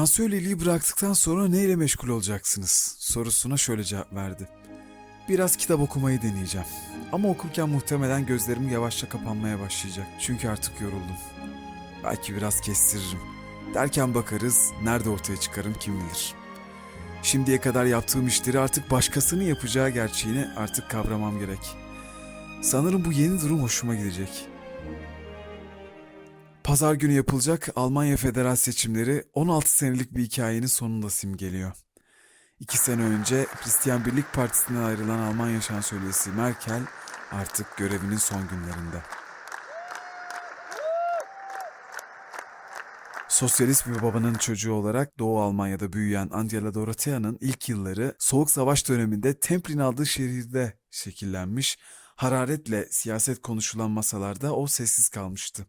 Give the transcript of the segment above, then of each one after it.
Şansölyeliği bıraktıktan sonra neyle meşgul olacaksınız sorusuna şöyle cevap verdi. Biraz kitap okumayı deneyeceğim. Ama okurken muhtemelen gözlerim yavaşça kapanmaya başlayacak. Çünkü artık yoruldum. Belki biraz kestiririm. Derken bakarız, nerede ortaya çıkarım kim bilir. Şimdiye kadar yaptığım işleri artık başkasının yapacağı gerçeğini artık kavramam gerek. Sanırım bu yeni durum hoşuma gidecek. Pazar günü yapılacak Almanya federal seçimleri 16 senelik bir hikayenin sonunda simgeliyor. İki sene önce Hristiyan Birlik Partisi'nden ayrılan Almanya şansölyesi Merkel artık görevinin son günlerinde. Sosyalist bir babanın çocuğu olarak Doğu Almanya'da büyüyen Angela Dorothea'nın ilk yılları Soğuk Savaş döneminde Templin adlı şehirde şekillenmiş, hararetle siyaset konuşulan masalarda o sessiz kalmıştı.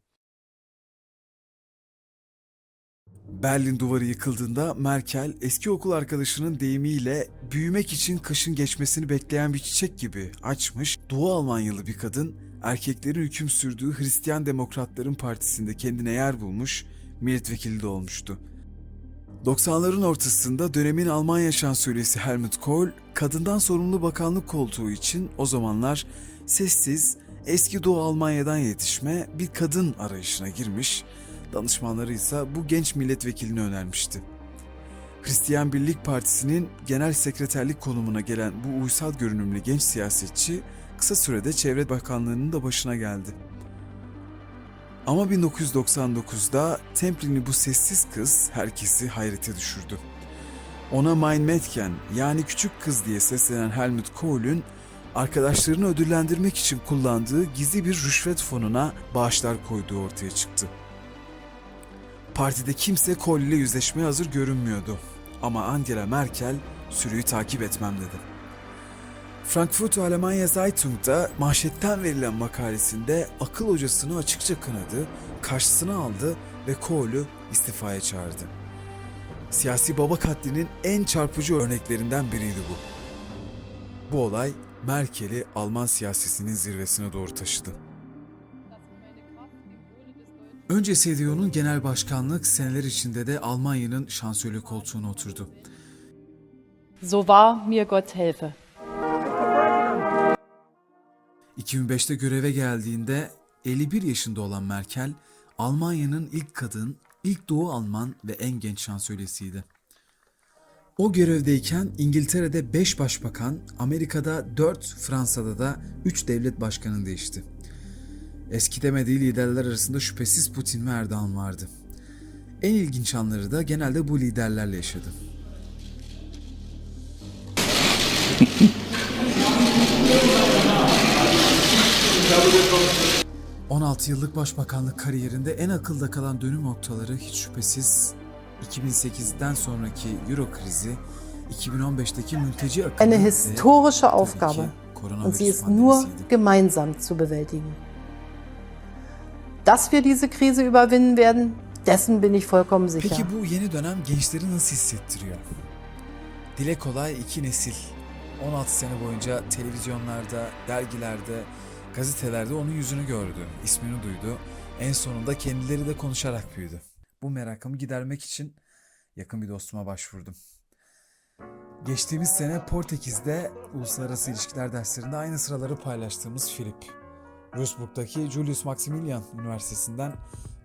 Berlin duvarı yıkıldığında Merkel eski okul arkadaşının deyimiyle büyümek için kışın geçmesini bekleyen bir çiçek gibi açmış, Doğu Almanyalı bir kadın erkeklerin hüküm sürdüğü Hristiyan Demokratların Partisi'nde kendine yer bulmuş, milletvekili de olmuştu. 90'ların ortasında dönemin Almanya şansölyesi Helmut Kohl, kadından sorumlu bakanlık koltuğu için o zamanlar sessiz, eski Doğu Almanya'dan yetişme bir kadın arayışına girmiş, danışmanları ise bu genç milletvekilini önermişti. Hristiyan Birlik Partisi'nin genel sekreterlik konumuna gelen bu uysal görünümlü genç siyasetçi kısa sürede Çevre Bakanlığı'nın da başına geldi. Ama 1999'da Templin'i bu sessiz kız herkesi hayrete düşürdü. Ona Mein Mädchen yani küçük kız diye seslenen Helmut Kohl'ün arkadaşlarını ödüllendirmek için kullandığı gizli bir rüşvet fonuna bağışlar koyduğu ortaya çıktı. Partide kimse Kohl ile yüzleşmeye hazır görünmüyordu. Ama Angela Merkel sürüyü takip etmem dedi. Frankfurt Almanya Zeitung'da manşetten verilen makalesinde akıl hocasını açıkça kınadı, karşısına aldı ve Kohl'ü istifaya çağırdı. Siyasi baba katlinin en çarpıcı örneklerinden biriydi bu. Bu olay Merkel'i Alman siyasetinin zirvesine doğru taşıdı. Önce CDU'nun genel başkanlık seneler içinde de Almanya'nın şansölye koltuğuna oturdu. So wahr mir Gott helfe. 2005'te göreve geldiğinde 51 yaşında olan Merkel, Almanya'nın ilk kadın, ilk Doğu Alman ve en genç şansölyesiydi. O görevdeyken İngiltere'de 5 başbakan, Amerika'da 4, Fransa'da da 3 devlet başkanı değişti. Eski demediği liderler arasında şüphesiz Putin ve Erdoğan vardı. En ilginç anları da genelde bu liderlerle yaşadı. ...16 yıllık başbakanlık kariyerinde en akılda kalan dönüm noktaları hiç şüphesiz 2008'den sonraki Euro krizi, 2015'teki mülteci akını Eine historische Aufgabe. Und sie ist nur gemeinsam zu bewältigen. Dass wir diese Krise überwinden werden, dessen bin ich vollkommen sicher. Peki bu yeni dönem gençleri nasıl hissettiriyor? Dile kolay iki nesil. 16 sene boyunca televizyonlarda, dergilerde, gazetelerde onun yüzünü gördü, ismini duydu. En sonunda kendileri de konuşarak büyüdü. Bu merakımı gidermek için yakın bir dostuma başvurdum. Geçtiğimiz sene Portekiz'de uluslararası ilişkiler derslerinde aynı sıraları paylaştığımız Filip. Würzburg'daki Julius Maximilian Üniversitesi'nden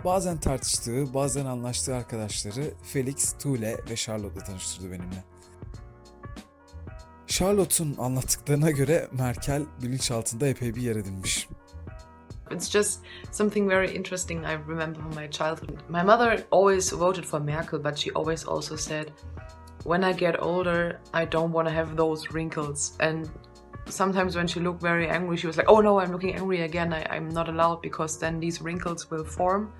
bazen tartıştığı, bazen anlaştığı arkadaşları Felix, Tule ve Charlotte'la tanıştırdı benimle. Charlotte'un anlattıklarına göre Merkel bilinçaltında epey bir yer edinmiş. It's just something very interesting I remember from my childhood. My mother always voted for Merkel, but she always also said, When I get older, I don't want to have those wrinkles. And sometimes when she looked very angry, she was like, Oh no, I'm looking angry again. I, I'm not allowed because then these wrinkles will form.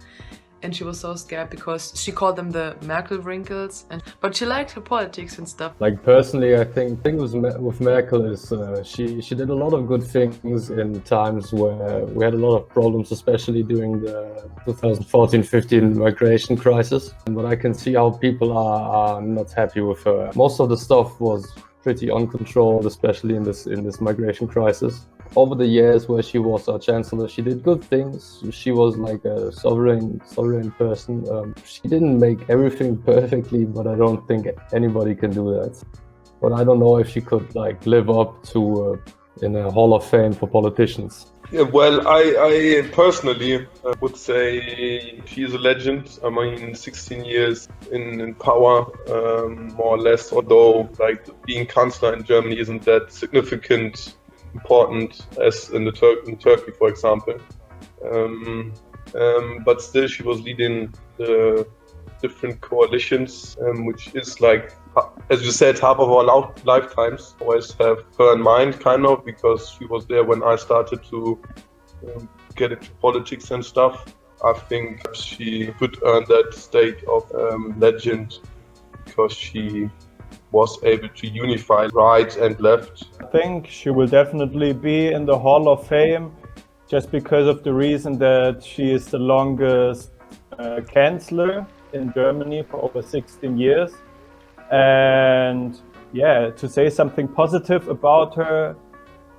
And she was so scared because she called them the Merkel wrinkles. And but she liked her politics and stuff. Like personally, I think thing with with Merkel is uh, she she did a lot of good things in times where we had a lot of problems, especially during the 2014-15 migration crisis. But I can see how people are, are not happy with her. Most of the stuff was pretty uncontrolled, especially in this in this migration crisis. over the years where she was our chancellor, she did good things. She was like a sovereign, sovereign person. Um, she didn't make everything perfectly, but I don't think anybody can do that. But I don't know if she could like live up to uh, in a Hall of Fame for politicians. Yeah, well, I, I personally would say she is a legend. I mean, 16 years in, in power, um, more or less. Although, like being chancellor in Germany isn't that significant, important as in the Tur- in Turkey, for example. Um, um, but still, she was leading the different coalitions, um, which is like, as you said, half of our lifetimes. Always have her in mind, kind of, because she was there when I started to um, get into politics and stuff. I think she could earn that state of um, legend because she was able to unify right and left I think she will definitely be in the Hall of Fame just because of the reason that she is the longest uh, chancellor in Germany for over 16 years. And yeah, to say something positive about her,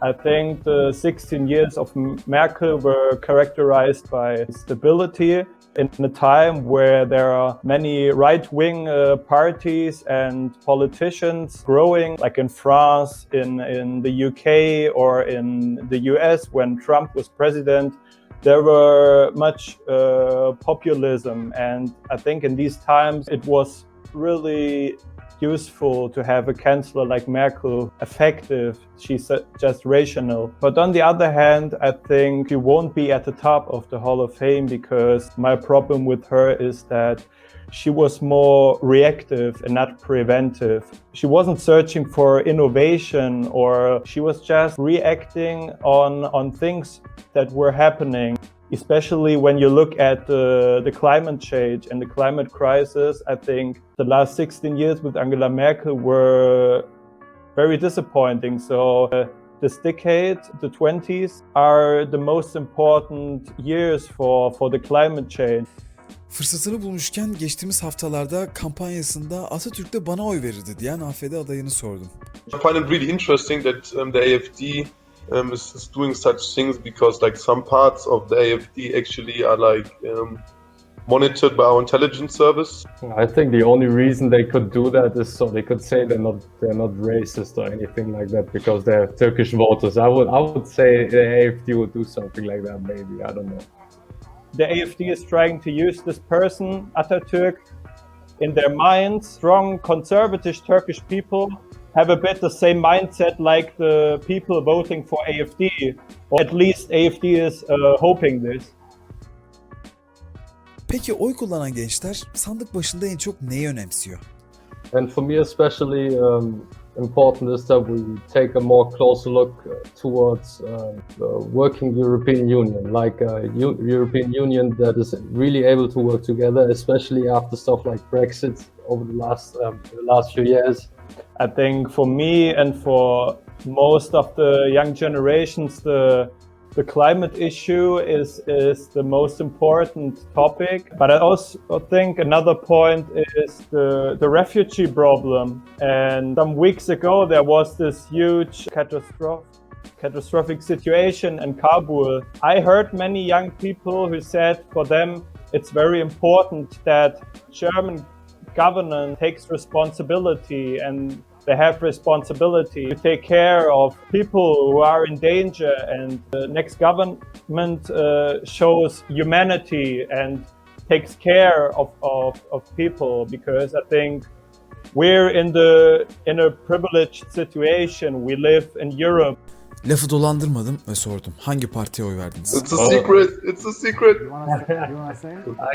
I think the 16 years of Merkel were characterized by stability in a time where there are many right wing uh, parties and politicians growing, like in France, in, in the UK, or in the US when Trump was president. There were much uh, populism, and I think in these times it was really useful to have a chancellor like Merkel effective. She's just rational. But on the other hand, I think she won't be at the top of the Hall of Fame because my problem with her is that she was more reactive and not preventive. She wasn't searching for innovation or she was just reacting on, on things that were happening especially when you look at the, the climate change and the climate crisis, I think the last 16 years with Angela Merkel were very disappointing. So uh, this decade, the 20s, are the most important years for, for the climate change. Fırsatını bulmuşken geçtiğimiz haftalarda kampanyasında Atatürk de bana oy verirdi diyen AFD adayını sordum. I find it really interesting that um, the AFD um, is, is doing such things because like some parts of the AFD actually are like um, monitored by our intelligence service. I think the only reason they could do that is so they could say they're not they're not racist or anything like that because they're Turkish voters. I would I would say the AFD would do something like that maybe. I don't know. The AFD is trying to use this person, Atatürk, in their minds. Strong conservative Turkish people have a bit the same mindset like the people voting for AFD, or at least AFD is uh, hoping this. Peki oy kullanan gençler sandık başında en çok neyi önemsiyor? And for me especially um, important is that we take a more closer look uh, towards uh, the working European Union, like a U- European Union that is really able to work together, especially after stuff like Brexit over the last um, the last few years. I think for me and for most of the young generations, the the climate issue is is the most important topic. But I also think another point is the the refugee problem. And some weeks ago, there was this huge catastrophe. Catastrophic situation in Kabul. I heard many young people who said for them it's very important that German government takes responsibility and they have responsibility to take care of people who are in danger and the next government uh, shows humanity and takes care of, of, of people because I think we're in the in a privileged situation. We live in Europe. Lafı dolandırmadım ve sordum. Hangi partiye oy verdiniz? It's a secret. It's a secret.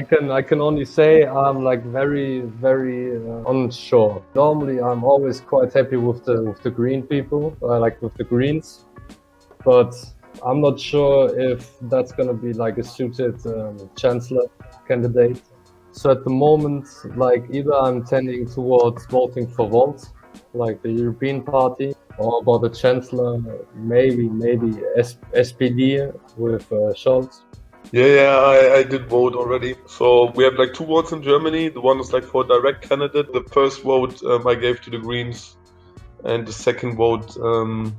I can I can only say I'm like very very uh, unsure. Normally I'm always quite happy with the with the green people, uh, like with the Greens, but I'm not sure if that's gonna be like a suited um, chancellor candidate. So at the moment, like either I'm tending towards voting for Volt, like the European Party, or about the chancellor, maybe maybe S- SPD with uh, Scholz. Yeah, yeah, I, I did vote already. So we have like two votes in Germany. The one is like for a direct candidate. The first vote um, I gave to the Greens, and the second vote um,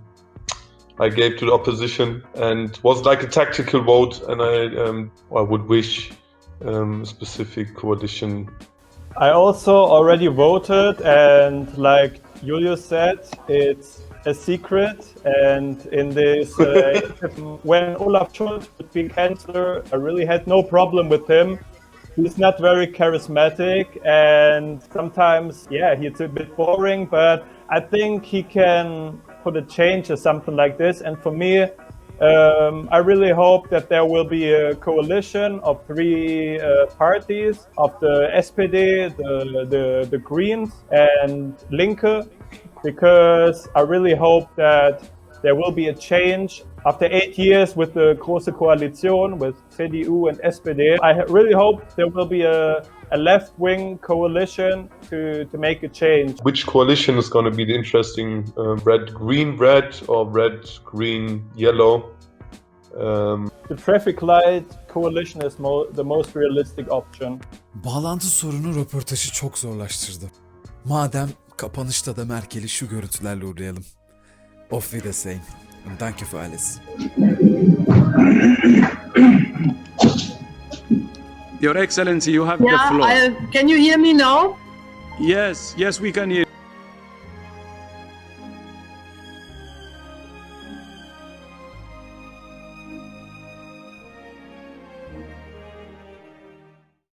I gave to the opposition and was like a tactical vote. And I um, I would wish um, a specific coalition I also already voted, and like Julius said, it's a secret. And in this, uh, when Olaf Scholz would be chancellor, I really had no problem with him. He's not very charismatic, and sometimes, yeah, he's a bit boring. But I think he can put a change or something like this. And for me, um, I really hope that there will be a coalition of three uh, parties of the SPD, the, the, the Greens, and Linke, because I really hope that there will be a change after eight years with the Große Koalition with CDU and SPD. I really hope there will be a, a left wing coalition to, to make a change. which coalition is going to be the interesting uh, red green red or red green yellow um, The traffic light coalition is mo- the most realistic option. Bağlantı sorunu röportajı çok zorlaştırdı. Madem kapanışta da Merkel'i şu görüntülerle uğrayalım. Auf Wiedersehen und danke für alles. Your Excellency, you have the floor. I, can you hear me now? Yes, yes, we can hear.